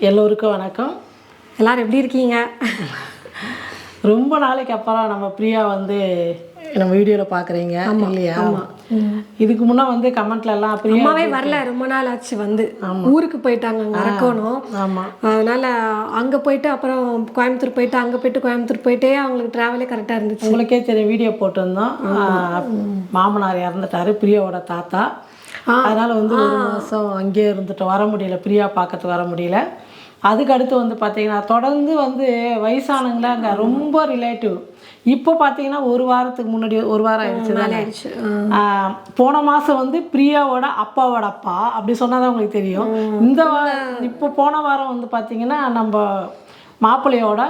எல்லோருக்கும் வணக்கம். எல்லாரும் எப்படி இருக்கீங்க? ரொம்ப நாளைக்கு அப்புறம் நம்ம பிரியா வந்து நம்ம வீடியோவில் பார்க்குறீங்க இல்லையா? இதுக்கு முன்னே வந்து கமெண்ட்ல எல்லாம் பிரியா அம்மாவே வரல ரொம்ப நாள் ஆச்சு வந்து. ஊருக்கு போயிட்டாங்க அங்க அரக்கோணம் ஆமாம் அதனால அங்க போயிட்டு அப்புறம் கோயம்புத்தூர் போயிட்டு அங்க போயிட்டு கோயம்புத்தூர் போயிட்டே அவங்களுக்கு டிராவலே கரெக்டா இருந்துச்சு. உங்களுக்கே தெரியும் வீடியோ போட்டிருந்தோம். மாமனார் இறந்துட்டாரு பிரியாவோட தாத்தா. அதனால வந்து ஒரு மாதம் அங்கேயே இருந்துட்டு வர முடியல. பிரியா பார்க்கறதுக்கு வர முடியல. அதுக்கு அடுத்து வந்து பார்த்தீங்கன்னா தொடர்ந்து வந்து வயசானவங்கள அங்கே ரொம்ப ரிலேட்டிவ் இப்போ பார்த்தீங்கன்னா ஒரு வாரத்துக்கு முன்னாடி ஒரு வாரம் ஆயிடுச்சு போன மாதம் வந்து பிரியாவோட அப்பாவோட அப்பா அப்படி சொன்னால் தான் உங்களுக்கு தெரியும். இந்த வாரம் இப்போ போன வாரம் வந்து பார்த்தீங்கன்னா நம்ம மாப்பிள்ளையோட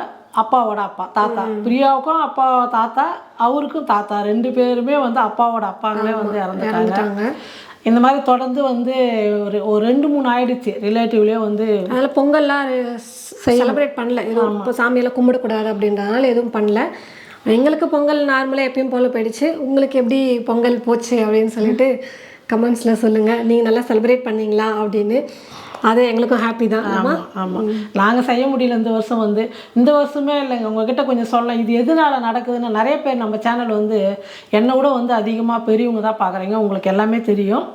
அப்பாவோட அப்பா தாத்தா. பிரியாவுக்கும் அப்பா தாத்தா அவருக்கும் தாத்தா. ரெண்டு பேருமே வந்து அப்பாவோட அப்பாங்களே வந்து இறந்துட்டாங்க. இந்த மாதிரி தொடர்ந்து வந்து ஒரு ஒரு ரெண்டு மூணு ஆயிடுச்சு. ரிலேட்டிவ்லேயே வந்து அதனால பொங்கல்லாம் செலிப்ரேட் பண்ணல. எதுவும் இப்போ சாமியெல்லாம் கும்பிடக்கூடாது அப்படின்றதுனால எதுவும் பண்ணல. எங்களுக்கு பொங்கல் நார்மலாக எப்பயும் போல போயிடுச்சு. உங்களுக்கு எப்படி பொங்கல் போச்சு அப்படின்னு சொல்லிட்டு கமெண்ட்ஸில் சொல்லுங்கள் நீங்கள் நல்லா செலிப்ரேட் பண்ணீங்களா அப்படின்னு. அது எங்களுக்கும் ஹாப்பி தான். ஆமா ஆமாம் நாங்கள் செய்ய முடியல இந்த வருஷம் வந்து. இந்த வருஷமே இல்லைங்க உங்ககிட்ட கொஞ்சம் சொல்ல. இது எதனால நடக்குதுன்னு நிறைய பேர் நம்ம சேனல் வந்து என்னை விட வந்து அதிகமாக பெரியவங்க தான் பார்க்குறீங்க. உங்களுக்கு எல்லாமே தெரியும்.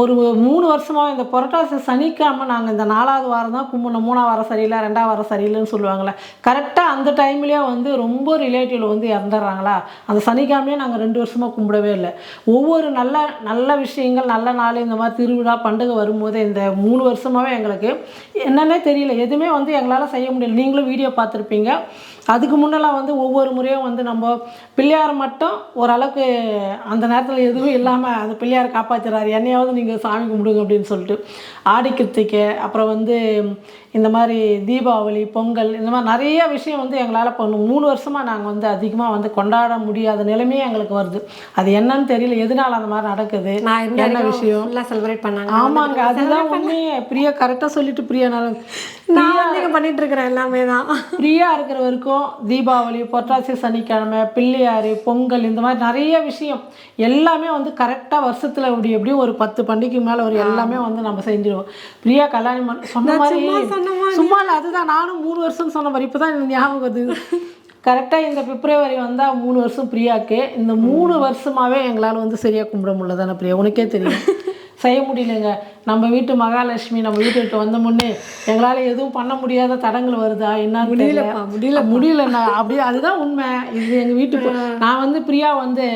ஒரு மூணு வருஷமாக இந்த புரட்டாசி சனிக்கிழமை நாங்கள் இந்த நாலாவது வாரம் தான் கும்பிடணும். மூணாவது வாரம் சரியில்லை ரெண்டாவது வாரம் சரியில்லைன்னு சொல்லுவாங்களே கரெக்டாக அந்த டைம்லேயே வந்து ரொம்ப ரிலேட்டிவ் வந்து இறந்துடுறாங்களா? அந்த சனிக்கிழமையே நாங்கள் ரெண்டு வருஷமாக கும்பிடவே இல்லை. ஒவ்வொரு நல்ல நல்ல விஷயங்கள் நல்ல நாள் இந்த மாதிரி திருவிழா பண்டிகை வரும்போது இந்த மூணு வருஷமாகவே எங்களுக்கு என்னன்னே தெரியல. எதுவுமே வந்து எங்களால் செய்ய முடியல. நீங்களும் வீடியோ பார்த்துருப்பீங்க. அதுக்கு முன்னெல்லாம் வந்து ஒவ்வொரு முறையும் வந்து நம்ம பிள்ளையார் மட்டும் ஓரளவுக்கு அந்த நேரத்தில் எதுவும் இல்லாமல் அந்த பிள்ளையார் காப்பாற்றுறாரு என்னையாவது நீங்கள் சாமி கும்பிடுங்க அப்படின்னு சொல்லிட்டு ஆடி கிருத்திகை அப்புறம் வந்து இந்த மாதிரி தீபாவளி பொங்கல் இந்த மாதிரி நிறைய விஷயம் வந்து எங்களால் பண்ணும் மூணு வருஷமாக நாங்கள் வந்து அதிகமாக வந்து கொண்டாட முடியாத நிலைமையே எங்களுக்கு வருது. அது என்னன்னு தெரியல. எதனால அந்த மாதிரி நடக்குது? என்ன விஷயம்? செலிப்ரேட் பண்ணாங்க. ஆமாங்க. அதுதான் உண்மையே. பிரியா கரெக்டாக சொல்லிட்டு பிரியா நான் நான் வந்து பண்ணிட்டு இருக்கிறேன் எல்லாமே தான். ஃப்ரீயாக இருக்கிற வரைக்கும் தீபாவளி புரட்டாசி சனிக்கிழமை பிள்ளையார் பொங்கல் இந்த மாதிரி நிறைய விஷயம் எல்லாமே வந்து கரெக்டாக வருஷத்தில் இப்படி எப்படியும் ஒரு பத்து பண்டிகைக்கு மேலே ஒரு எல்லாமே வந்து நம்ம செஞ்சிடுவோம் பிரியா கல்யாணம் சொன்ன மாதிரி சும்மா இல்லை அதுதான். நானும் மூணு வருஷம் சொன்ன மாதிரி இப்போ தான் எனக்கு ஞாபகம் வருது. கரெக்டாக இந்த பிப்ரவரி வந்தால் மூணு வருஷம் பிரியாக்கு. இந்த மூணு வருஷமாகவே எங்களால் வந்து சரியாக கும்பிட முடியல தானே பிரியா? உனக்கே தெரியும். செய்ய முடியலங்க. நம்ம வீட்டு மகாலட்சுமி நம்ம வீட்டு விட்டு வந்த முன்னே எங்களால் எதுவும் பண்ண முடியாத தடங்கள் வருதா? என்ன முடியலப்பா, முடியல முடியலண்ணா. அப்படியே அதுதான் உண்மை. இது எங்கள் வீட்டுக்கு நான் வந்து பிரியா வந்து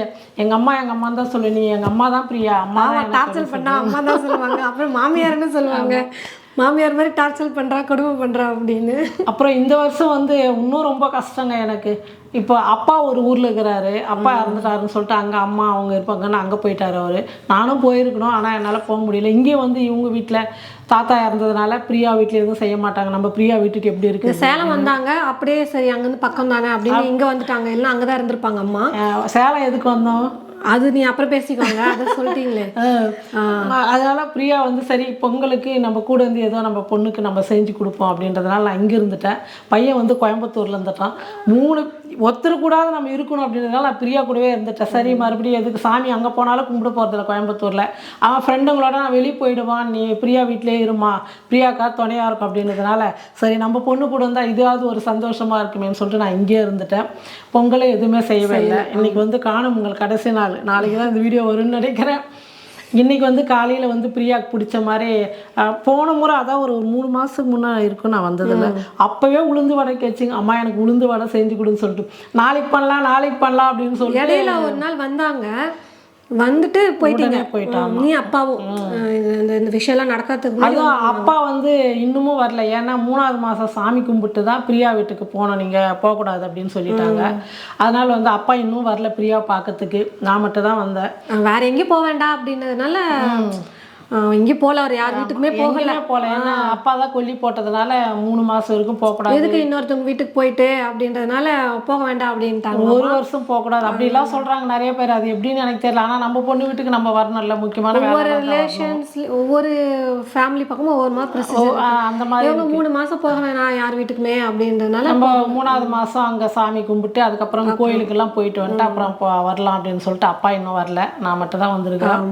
எங்கள் அம்மா எங்கள் அம்மா தான் சொல்லுவேன். நீ எங்கள் அம்மா தான் பிரியா. அம்மா டார்ச்சர் பண்ணா அம்மா தான் சொல்லுவாங்க. அப்புறம் மாமியார்னு சொல்லுவாங்க? மாமியார் மாதிரி டார்ச்சர் பண்றா கொடுமை பண்றா அப்படின்னு. அப்புறம் இந்த வருஷம் வந்து இன்னும் ரொம்ப கஷ்டங்க எனக்கு. இப்போ அப்பா ஒரு ஊரில் இருக்கிறாரு. அப்பா இறந்துட்டாருன்னு சொல்லிட்டு அங்கே அம்மா அவங்க இருப்பாங்கன்னு அங்கே போயிட்டாரு அவர். நானும் போயிருக்கணும் ஆனால் என்னால் போக முடியல. இங்கே வந்து இவங்க வீட்டில் தாத்தா இறந்ததுனால பிரியா வீட்டில் எதுவும் செய்ய மாட்டாங்க. நம்ம பிரியா வீட்டுக்கு எப்படி இருக்கு சேலம் வந்தாங்க அப்படியே சரி அங்கேருந்து பக்கம் தானே அப்படின்னு இங்க வந்துட்டாங்க. எல்லாம் அங்கதான் இருந்திருப்பாங்க அம்மா. சேலம் எதுக்கு வந்தோம்? அது நீ அப்புறம் பேசிக்கோங்க அதை சொல்லிட்டீங்களே. அதனால பிரியா வந்து சரி பொங்கலுக்கு நம்ம கூட இருந்து ஏதோ நம்ம பொண்ணுக்கு நம்ம செஞ்சு கொடுப்போம் அப்படின்றதுனால நான் இங்கே இருந்துட்டேன். பையன் வந்து கோயம்புத்தூர்ல இருந்துட்டான். மூணு ஒருத்தர் கூடாது நம்ம இருக்கணும் அப்படின்றதுனால நான் பிரியா கூடவே இருந்துட்டேன். சரி மறுபடியும் எதுக்கு சாமி அங்கே போனாலும் கும்பிட போகிறதில்ல கோயம்புத்தூரில். அவன் ஃப்ரெண்டுங்களோட நான் வெளியே போயிடுவான் நீ பிரியா வீட்டிலே இருமா? பிரியாக்கா துணையாக இருக்கும் அப்படின்றதுனால சரி நம்ம பொண்ணு கூட இருந்தால் இதாவது ஒரு சந்தோஷமாக இருக்குமேன்னு சொல்லிட்டு நான் இங்கேயே இருந்துட்டேன். பொங்கலை எதுவுமே செய்யவே இல்லை. இன்னைக்கு வந்து காணும் உங்கள் கடைசி நாள். நாளைக்கு தான் இந்த வீடியோ வரும்னு நினைக்கிறேன். இன்னைக்கு வந்து காலையில் வந்து பிரியாக்கு பிடிச்ச மாதிரி போன முறை அதான் ஒரு மூணு மாதத்துக்கு முன்னே இருக்கும் நான் வந்ததில்ல. அப்போவே உளுந்து வடை கேச்சுங்க. அம்மா எனக்கு உளுந்து வடை செஞ்சு கொடுன்னு சொல்லிட்டு. நாளைக்கு பண்ணலாம் நாளைக்கு பண்ணலாம் அப்படின்னு சொல்லிட்டு. இடையில ஒரு நாள் வந்தாங்க. வந்துட்டு போயிட்டீங்க. போயிட்டாங்க. நீ அப்பாவும். இந்த இந்த விஷயம்லாம் நடக்கிறதுக்கு அதுவும் அப்பா வந்து இன்னமும் வரல. ஏன்னா மூணாவது மாதம் சாமி கும்பிட்டு தான் பிரியா வீட்டுக்கு போகணும் நீங்கள் போகக்கூடாது அப்படின்னு சொல்லிட்டாங்க. அதனால வந்து அப்பா இன்னும் வரல பிரியா பார்க்கறதுக்கு. நான் மட்டும் தான் வந்தேன் வேற எங்கேயும் போக வேண்டாம் அப்படின்றதுனால எங்கேயும் போகல அவர் யார் வீட்டுக்குமே போகல. போகல ஏன்னா அப்பா தான் கொல்லி போட்டதுனால மூணு மாதம் வரைக்கும் போகக்கூடாது எதுக்கு இன்னொருத்தவங்க வீட்டுக்கு போயிட்டு அப்படின்றதுனால போக வேண்டாம் அப்படின்ட்டாங்க. ஒரு வருஷம் போகக்கூடாது அப்படிலாம் சொல்றாங்க நிறைய பேர். அது எப்படின்னு எனக்கு தெரியல. ஆனா நம்ம பொண்ணு வீட்டுக்கு நம்ம வரணும்ல முக்கியமான ஒவ்வொரு. ரிலேஷன்ஸ் ஒவ்வொரு ஃபேமிலி பக்கமும் ஒவ்வொரு மாதிரி ப்ரொசீஜர் அந்த மாதிரி இவங்க மூணு மாசம் போக வேணாம் யார் வீட்டுக்குமே அப்படின்றதுனால நம்ம மூணாவது மாசம் அங்க சாமி கும்பிட்டு அதுக்கப்புறம் கோயிலுக்கெல்லாம் போயிட்டு வந்துட்டு அப்புறம் வரலாம் அப்படின்னு சொல்லிட்டு அப்பா இன்னும் வரல. நான் மட்டும் தான் வந்திருக்கிறேன்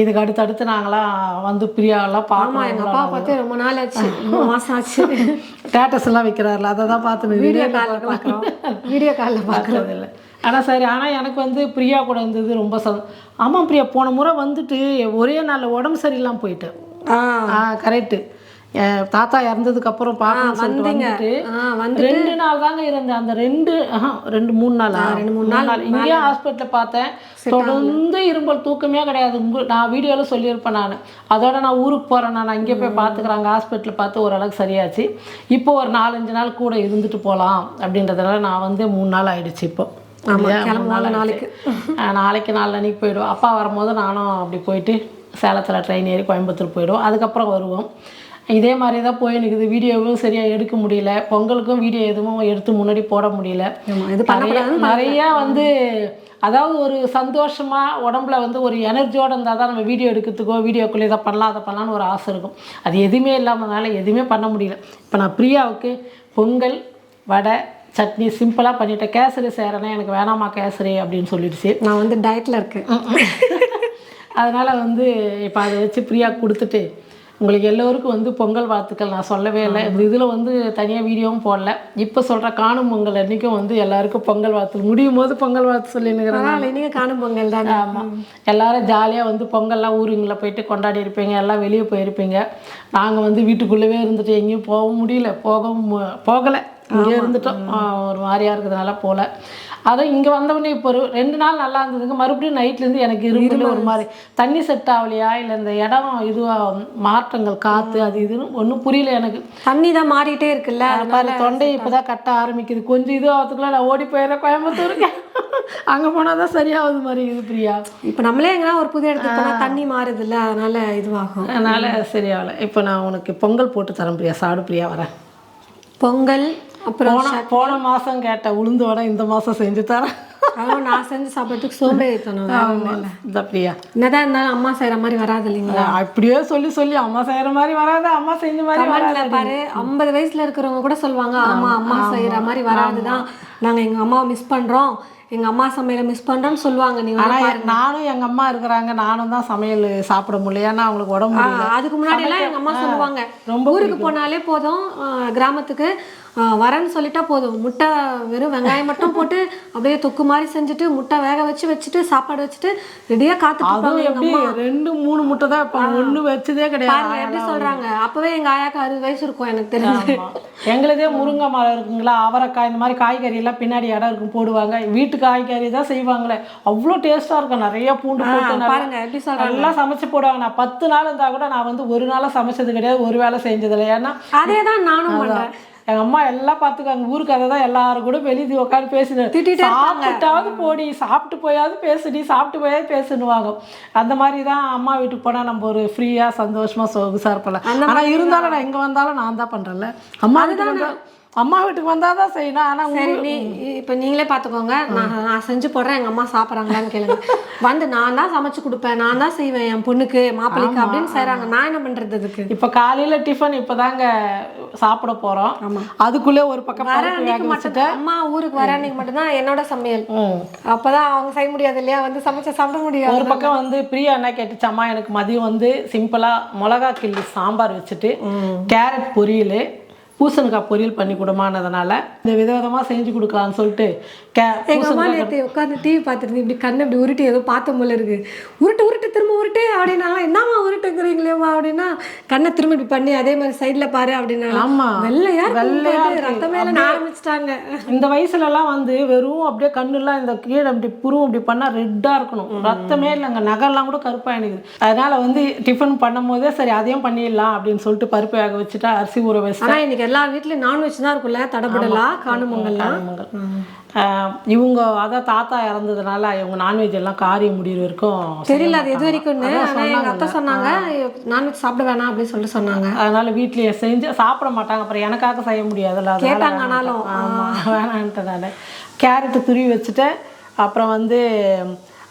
இதுக்கு அடுத்தடுத்து நாங்களாம் வந்து பிரியாவெல்லாம் ஆமா பார்க்கணும் எங்க அப்பா பார்த்து ரொம்ப நாள் ஆச்சு ரொம்ப மாசம் ஆச்சு. ஸ்டேட்டஸ் எல்லாம் வைக்கிறாருல அதை தான் பார்த்து வீடியோ காலில் பார்க்குறோம். வீடியோ காலில் பார்க்கறது இல்லை ஆனால் சரி ஆனால் எனக்கு வந்து பிரியா கூட இருந்தது ரொம்ப சந்தோ ஆமாம் பிரியா போன முறை வந்துட்டு ஒரே நாளில் உடம்பு சரியில்லாமல் போயிட்டேன். ஆ. ஆ கரெக்டு தாத்தா இறந்ததுக்கு அப்புறம் சொல்லிட்டு வந்துட்டு ரெண்டு நாள் தாங்க இருந்தேன். அந்த ரெண்டு ரெண்டு மூணு நாள்? ரெண்டு மூணு நாள். இங்கேயும் ஹாஸ்பிட்டலில் பார்த்தேன். தொடர்ந்து இரும்பல் தூக்கமே கிடையாது. உங்க நான் வீடியோவில் சொல்லியிருப்பேன் நான். அதோட நான் ஊருக்கு போகிறேன் நான் அங்கே போய் பார்த்துக்குறாங்க. ஹாஸ்பிட்டலில் பார்த்து ஓரளவுக்கு சரியாச்சு. இப்போ ஒரு நாலஞ்சு நாள் கூட இருந்துட்டு போகலாம் அப்படின்றதுனால நான் வந்து மூணு நாள் ஆயிடுச்சு இப்போ. நாளைக்கு. நாளைக்கு நாளன்னைக்கு போயிடுவோம். அப்பா வரும்போது நானும் அப்படி போயிட்டு சேலத்தில் ட்ரெயின் ஏறி கோயம்புத்தூர் போயிடுவோம். அதுக்கப்புறம் வருவோம். இதே மாதிரி தான் போய் நிற்குது வீடியோவும் சரியாக எடுக்க முடியல. பொங்கலுக்கும் வீடியோ எதுவும் எடுத்து முன்னாடி போட முடியல. நிறைய வந்து அதாவது ஒரு சந்தோஷமா உடம்புல வந்து ஒரு எனர்ஜியோட இருந்தால் தான் நம்ம வீடியோ எடுக்கிறதுக்கோ வீடியோக்குள்ளே இதை பண்ணலாம் அதை பண்ணலாம்னு ஒரு ஆசை இருக்கும். அது எதுவுமே இல்லாமனால எதுவுமே பண்ண முடியல. இப்போ நான் பிரியாவுக்கு பொங்கல் வடை சட்னி சிம்பிளாக பண்ணிட்டேன். கேசரி செய்கிறேன்னா எனக்கு வேணாமா கேசரி அப்படின்னு சொல்லிடுச்சு. நான் வந்து டயட்ல இருக்கேன். அதனால் வந்து இப்போ அதை வச்சு பிரியா கொடுத்துட்டு உங்களுக்கு எல்லோருக்கும் வந்து பொங்கல் வாழ்த்துக்கள். நான் சொல்லவே இல்லை. இந்த இதில் வந்து தனியாக வீடியோவும் போடல. இப்போ சொல்கிற காணும் பொங்கல் அன்றைக்கும் வந்து எல்லாருக்கும் பொங்கல் வாழ்த்து. முடியும் போது பொங்கல் வாழ்த்து பரவாயில்ல நீங்க காணும் பொங்கல் தானே ஆமாம் எல்லாரும் ஜாலியாக வந்து பொங்கல்லாம் ஊருங்களில் போயிட்டு கொண்டாடி இருப்பீங்க. எல்லாம் வெளியே போயிருப்பீங்க. நாங்கள் வந்து வீட்டுக்குள்ளவே இருந்துட்டு எங்கேயும் போக முடியல. போகவும் போகலை. இங்கே இருந்துட்டோம் ஒரு மாதிரியா இருக்கிறதுனால போகல அதான் இங்கே வந்தவொடனே இப்போ ஒரு ரெண்டு நாள் நல்லா இருந்ததுங்க. மறுபடியும் நைட்லேருந்து எனக்கு இரும்புல ஒரு மாதிரி தண்ணி செட் ஆகலையா? இல்லை இந்த இடம் இதுவாக மாற்றங்கள் காற்று அது இதுன்னு ஒன்றும் புரியல எனக்கு. தண்ணி தான் மாறிட்டே இருக்குல்ல. பாரு தொண்டை இப்போதான் கட்ட ஆரம்பிக்குது. கொஞ்சம் இது ஆகிறதுக்குள்ள நான் ஓடி போயிடுறேன் கோயம்புத்தூருக்கு. அங்கே போனால் தான் சரியாகுது மாதிரி இது பிரியா. இப்போ நம்மளே எங்கன்னா ஒரு புது இடத்துக்கு போனா தண்ணி மாறுதுல்ல. அதனால இதுவாகும். அதனால் சரியாகல. இப்போ நான் உனக்கு பொங்கல் போட்டு தரேன் பிரியா. சாடு பிரியா வரேன். பொங்கல் அப்புறம் போன போன மாதம் கேட்ட உளுந்து வடை இந்த மாதம் செஞ்சு தரேன். நான் செஞ்சு சாப்பிட்றதுக்கு. இந்த பிரியா என்னதான் இருந்தாலும் அம்மா செய்யற மாதிரி வராது இல்லைங்களா? அப்படியே சொல்லி சொல்லி அம்மா செய்கிற மாதிரி வராது அம்மா செஞ்ச மாதிரி வராது பாரு ஐம்பது வயசுல இருக்கிறவங்க கூட சொல்லுவாங்க ஆமா அம்மா செய்யற மாதிரி வராதுதான் நாங்க எங்க அம்மாவை மிஸ் பண்றோம். எங்க அம்மா சமையலை மிஸ் பண்றோம்னு சொல்லுவாங்க நீங்க ஆனால் நானும் எங்கள் அம்மா இருக்கிறாங்க நானும் தான் சமையல் சாப்பிட முடியல ஏன்னா அவங்களுக்கு உடம்பு அதுக்கு முன்னாடி எல்லாம் எங்க அம்மா சொல்லுவாங்க. ஊருக்கு போனாலே போதும் கிராமத்துக்கு. வரேன்னு சொல்லிட்டா போதும். முட்டை வெறும் வெங்காயம் மட்டும் போட்டு அப்படியே தொக்கு மாதிரி செஞ்சுட்டு முட்டை வேக வச்சு வச்சுட்டு சாப்பாடு வச்சுட்டு ரெடியா காத்துட்டு இருப்பாங்க அதுவும் எங்க எப்படி? ரெண்டு மூணு முட்டை தான் இப்போ ஒன்று வச்சதே கிடையாது. எப்படி சொல்றாங்க. அப்பவே எங்க ஆயாக்கு அறுபது வயசு இருக்கும் எனக்கு தெரிஞ்சு. எங்களுதே முருங்கை மரம் இருக்குங்களா? அவரைக்காய் இந்த மாதிரி காய்கறி எல்லாம் பின்னாடி இடம் இருக்கும் போடுவாங்க. வீட்டு காய்கறி தான் செய்வாங்களே. அவ்வளோ டேஸ்ட்டாக இருக்கும். நிறைய பூண்டு போட்டு பாருங்க எப்படி சொல்றாங்க. நல்லா சமைச்சு போடுவாங்க. நான் பத்து நாள் இருந்தால் கூட நான் வந்து ஒரு நாளாக சமைச்சது கிடையாது ஒரு வேளை செஞ்சதில்லை. ஏன்னா அதே தான் நானும் பண்றேன். எங்கள் அம்மா எல்லாம் பார்த்துக்காங்க ஊருக்கு அதை தான் எல்லாரும் கூட வெளியே உட்காந்து பேசினேன் திட்டிட்டே சாப்பிட்டாவது போடி சாப்பிட்டு போயாவது பேசுடி சாப்பிட்டு போயாவது பேசுன்னுவாங்க. அந்த மாதிரி தான் அம்மா வீட்டுக்கு போனால் நம்ம ஒரு ஃப்ரீயாக சந்தோஷமாக சொகுசாக இருப்பல ஆனால் இருந்தாலும் நான் எங்கே வந்தாலும் நான் தான் பண்ணுறேன்ல அம்மா வந்தா அம்மா வீட்டுக்கு வந்தால் தான் செய்யணும். ஆனால் சரி நீ இப்போ நீங்களே பார்த்துக்கோங்க நான் நான் செஞ்சு போடுறேன். எங்கள் அம்மா சாப்பிட்றாங்களான்னு கேளுங்க. வந்து நான் தான் சமைச்சு கொடுப்பேன். நான் தான் செய்வேன் என் பொண்ணுக்கு மாப்பிள்ளைக்கு அப்படின்னு செய்கிறாங்க நான் என்ன பண்ணுறது அதுக்கு? இப்போ காலையில் டிஃபன் இப்போ தாங்க சாப்பிட போகிறோம் அதுக்குள்ளே ஒரு பக்கம் வர அன்னைக்கு மட்டும் அம்மா ஊருக்கு வர அன்னைக்கு மட்டும்தான் என்னோட சமையல். ம் அப்பதான் அவங்க செய்ய முடியாது இல்லையா? வந்து சமைச்சா சாப்பிட முடியாது. ஒரு பக்கம் வந்து பிரியா என்ன கேட்டுச்சாம்மா எனக்கு மதியம் வந்து சிம்பிளாக மிளகா கிள்ளி சாம்பார் வச்சுட்டு கேரட் பொரியல் பூசணிக்காய் பொரியல் பண்ணி கொடுமானதுனால இந்த விதவிதமாக செஞ்சு கொடுக்கலான்னு சொல்லிட்டு கே எங்க அம்மா நேற்று உட்காந்து டிவி பார்த்துட்டு இப்படி கண்ணு இப்படி உருட்டி ஏதோ பார்த்த போல இருக்கு. உருட்டு உருட்டு திரும்ப உருட்டு அப்படின்னா என்னம்மா உருட்டுங்கிறீங்களேம்மா அப்படின்னா கண்ணை திரும்ப இப்படி பண்ணி அதே மாதிரி சைடில் பாரு அப்படின்னா. ஆமா. வெள்ளையா வெள்ளையா வெள்ளையா இருக்கு. ரத்த மேல ஆரம்பிச்சிட்டாங்க. இந்த வயசுலலாம் வந்து வெறும் அப்படியே கண்ணுலாம் இந்த கீழே அப்படி புருவம் இப்படி பண்ணால் ரெட்டாக இருக்கணும். ரத்தமே இல்லைங்க நகரெல்லாம் கூட கருப்பாக எனக்கு அதனால வந்து டிஃபன் பண்ணும் போதே சரி அதையும் பண்ணிடலாம் அப்படின்னு சொல்லிட்டு பருப்பு வேக வச்சுட்டா அரிசி ஊற வச்சு இன்னைக்கு எல்லா வீட்லயும் நான்வெஜ் தான் இருக்கும்ல தடபடலாம் காணும் பொங்கல்லாம் ஆஹ் இவங்க அதான் தாத்தா இறந்ததுனால இவங்க நான்வெஜ் எல்லாம் காரியம் முடிகிற வரைக்கும் தெரியல அது எது வரைக்கும்னு. ஆனா எங்க அத்தை சொன்னாங்க நான்வெஜ் சாப்பிட வேணாம் அப்படின்னு சொல்லிட்டு சொன்னாங்க. அதனால வீட்லயே செஞ்சு சாப்பிட மாட்டாங்க. அப்புறம் எனக்காக செய்ய முடியாதுல்ல கேட்டாங்க. ஆனாலும். வேணான்ட்டு நான். கேரட்டு துருவி வச்சுட்டேன் அப்புறம் வந்து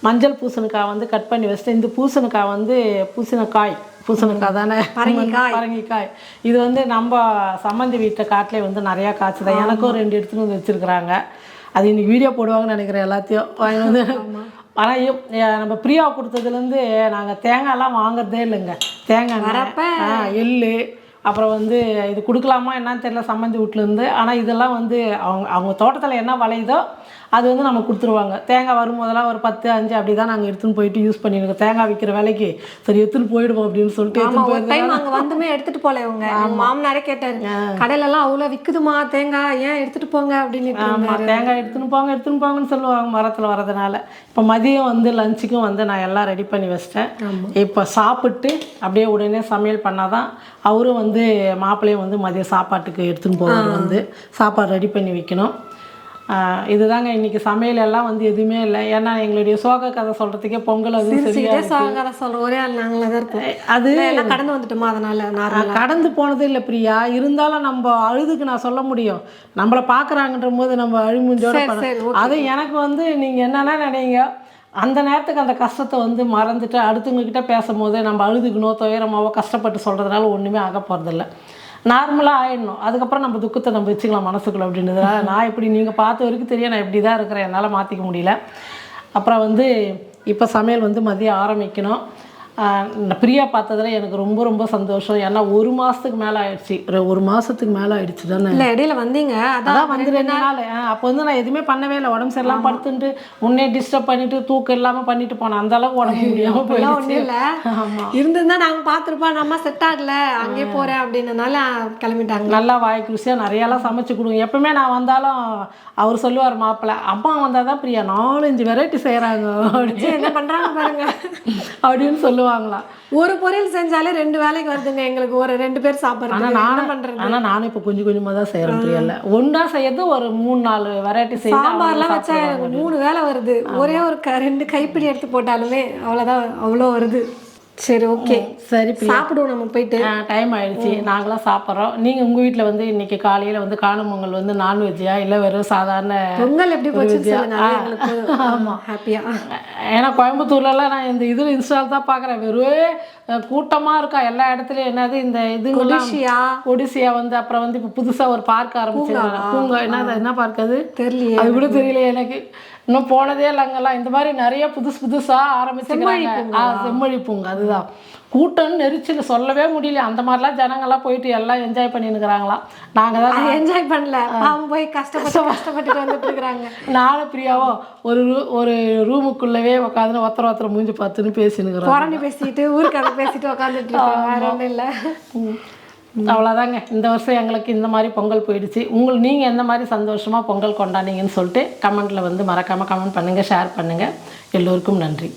மஞ்சள் பூசணிக்காய் வந்து கட் பண்ணி வச்சுட்டேன் இந்த பூசணிக்காய் வந்து பூசணிக்காய் பூசணிக்காய் தானே பரங்கிக்காய். பரங்கிக்காய். இது வந்து நம்ம சம்மந்தி வீட்டு காட்டிலே வந்து நிறையா காய்ச்சுதான் எனக்கும் ரெண்டு எடுத்துன்னு வந்து வச்சுருக்குறாங்க. அது இன்னைக்கு வீடியோ போடுவாங்கன்னு நினைக்கிறேன் எல்லாத்தையும். வாங்கி வந்து ஆனால் நம்ம பிரியா கொடுத்ததுலேருந்து நாங்கள் தேங்காய்லாம் வாங்குறதே இல்லைங்க. தேங்காய் வரப்ப- ஆ, எள்ளு அப்புறம் வந்து இது கொடுக்கலாமா என்னன்னு தெரியல சம்மந்தி வீட்லேருந்து. ஆனால் இதெல்லாம் வந்து அவங்க அவங்க தோட்டத்தில் என்ன விளையுதோ அது வந்து நம்ம கொடுத்துருவாங்க. தேங்காய் வரும்போதெல்லாம் ஒரு பத்து அஞ்சு அப்படி தான் நாங்கள் எடுத்துன்னு போயிட்டு யூஸ் பண்ணிருக்கோம். தேங்காய் விற்கிற விலைக்கு சரி எடுத்துன்னு போயிடுவோம் அப்படின்னு சொல்லிட்டு ஒரு டைம் அங்க வந்துமே எடுத்துட்டு போல இவங்க. மாமனாரே கேட்டாரு கடையில எல்லாம் அவ்வளவு விக்குதுமா தேங்காய்? ஏன் எடுத்துட்டு போங்க? அப்படின்னு ஆமாம் தேங்காய் எடுத்துன்னு போங்க எடுத்துன்னு போங்கன்னு சொல்லுவாங்க மரத்தில் வரதுனால இப்போ மதியம் வந்து லஞ்சுக்கும் வந்து நான் எல்லாம் ரெடி பண்ணி வச்சிட்டேன். இப்போ சாப்பிட்டு அப்படியே உடனே சமையல் பண்ணாதான் அவரும் வந்து மாப்பிள்ளையும் வந்து மதியம் சாப்பாட்டுக்கு எடுத்துன்னு போவார் வந்து. சாப்பாடு ரெடி பண்ணி வைக்கணும். இதுதாங்க இன்னைக்கு சமையல் எல்லாம் வந்து எதுவுமே இல்லை. ஏன்னா எங்களுடைய சோக கதை சொல்கிறதுக்கே பொங்கல் வந்து சரியா சிரிச்சுக்கிட்டே சாகர சொல்ற ஒரே அது கடந்து வந்துட்டோமா அதனால கடந்து போனது இல்லை பிரியா. இருந்தாலும் நம்ம அழுதுக்கு நான் சொல்ல முடியும். நம்மளை பார்க்குறாங்கன்ற போது நம்ம அழுமுஞ்சோட அது எனக்கு வந்து நீங்கள் என்னென்ன நினைங்க. அந்த நேரத்துக்கு அந்த கஷ்டத்தை வந்து மறந்துட்டு அடுத்தவங்க கிட்ட பேசும்போது நம்ம அழுதுக்கணும் துயரமாவோ கஷ்டப்பட்டு சொல்கிறதுனால ஒன்றுமே ஆக போகிறதில்ல நார்மலாக ஆயிடணும். அதுக்கப்புறம் நம்ம துக்கத்தை நம்ம வச்சுக்கலாம் மனசுக்குள்ள அப்படின்றதுனால நான் இப்படி நீங்கள் பார்த்த வரைக்கும் தெரியும். நான் இப்படி தான் இருக்கிறேன். என்னால் மாற்றிக்க முடியல. அப்புறம் வந்து இப்போ சமையல் வந்து மதியம் ஆரம்பிக்கணும். பிரியா பார்த்ததுல எனக்கு ரொம்ப ரொம்ப சந்தோஷம். ஏன்னா ஒரு மாதத்துக்கு மேலே ஆயிடுச்சு. ஒரு மாதத்துக்கு மேலே ஆயிடுச்சு தானே? இல்ல இடையில வந்தீங்க. அதான் வந்து ரெண்டு நாள். அப்போ வந்து நான் எதுவுமே பண்ணவே இல்லை. உடம்பு சரியில்லாம படுத்துட்டு முன்னே டிஸ்டர்ப் பண்ணிட்டு தூக்கம் இல்லாமல் பண்ணிட்டு போனேன். அந்த அளவுக்கு உடம்பு முடியாமல் போயிடுச்சு. இல்ல. இருந்திருந்தா நாங்க பார்த்திருப்போம். நம்ம செட் ஆகல. அங்கே போறேன் அப்படின்னனால கிளம்பிட்டாங்க. நல்லா வாய்க்கு ருசியாக நிறையெல்லாம் சமைச்சு கொடுங்க. எப்பவுமே நான் வந்தாலும் அவர் சொல்லுவார் மாப்பிள்ளை அம்மா வந்தால் தான் பிரியா. நாலஞ்சு வெரைட்டி செய்கிறாங்க சரி, என்ன பண்றாங்க பாருங்க. அப்படின்னு சொல்லுவாங்களாம் ஒரு பொரியல் செஞ்சாலே ரெண்டு வேலைக்கு வருதுங்க எங்களுக்கு. ஒரு ரெண்டு பேர் சாப்பிடுறது. ஆனால் நானும் பண்றது? ஆனால் நானும் இப்போ கொஞ்சம் கொஞ்சமாக தான் செய்கிறேன் பிரியல்ல. ஒன்றா செய்யறது ஒரு மூணு நாலு வெரைட்டி செய்து சாம்பார்லாம் வச்சா எனக்கு மூணு வேலை வருது. ஒரே ஒரு க- ரெண்டு கைப்பிடி எடுத்து போட்டாலுமே அவ்வளோதான் அவ்வளோ வருது. சரி ஓகே சரி சாப்பிடுவோம் நம்ம போயிட்டு. டைம் ஆயிடுச்சு. நாங்களாம் சாப்பிட்றோம். நீங்கள் உங்கள் வீட்டில் வந்து இன்னைக்கு காலையில் வந்து காணும் பொங்கல் வந்து நான்வெஜ்ஜா இல்லை வெறும் சாதாரண பொங்கல் எப்படி போச்சுன்னு சொல்லுங்க அது எங்களுக்கு ஹாப்பியா ஏன்னா கோயம்புத்தூர்லலாம் நான் இந்த இதில் இன்ஸ்டால் தான் பார்க்குறேன். வெறும் கூட்டமாக இருக்கா? எல்லா இடத்துலையும் என்னது இந்த இதுங்கெல்லாம்? கொடிஷியா ஒடிசியா வந்து அப்புறம் வந்து இப்போ புதுசாக ஒரு பார்க் ஆரம்பிச்சிருக்காங்க. பூங்கா. என்ன என்ன பார்க் அது? தெரியலையே. அது கூட தெரியல எனக்கு. இன்னும் போனதே இல்லை அங்கெல்லாம். இந்த மாதிரி நிறைய புதுசு புதுசாக ஆரம்பிச்சுக்கிறாங்க. ஆ செம்மொழி பூங்கா. அதுதான். கூட்டம் நெரிச்சல் சொல்லவே முடியல. அந்த மாதிரிலாம் ஜனங்கள்லாம் போயிட்டு எல்லாம் என்ஜாய் பண்ணின்னுக்குறாங்களாம். நாங்கள் தான் என்ஜாய் பண்ணல. பாவம் போய் கஷ்டப்பட்டு கஷ்டப்பட்டு வந்துட்டு இருக்கிறாங்க நானும் பிரியாவோ ஒரு ஒரு ரூமுக்குள்ளவே உட்காந்து ஒருத்தர் ஒருத்தர் மூஞ்சி பார்த்துன்னு பேசினுக்கிறோம் பேசிட்டு ஊருக்கு அதை பேசிட்டு உட்காந்துட்டு இருக்கோம் வேற ஒன்றும் இல்லை. அவ்வளோதாங்க இந்த வருஷம் எங்களுக்கு இந்த மாதிரி பொங்கல் போயிடுச்சு. உங்கள் நீங்கள் எந்த மாதிரி சந்தோஷமாக பொங்கல் கொண்டாடிங்கன்னு சொல்லிட்டு கமெண்ட்டில் வந்து மறக்காமல் கமெண்ட் பண்ணுங்கள் ஷேர் பண்ணுங்கள் எல்லோருக்கும் நன்றி.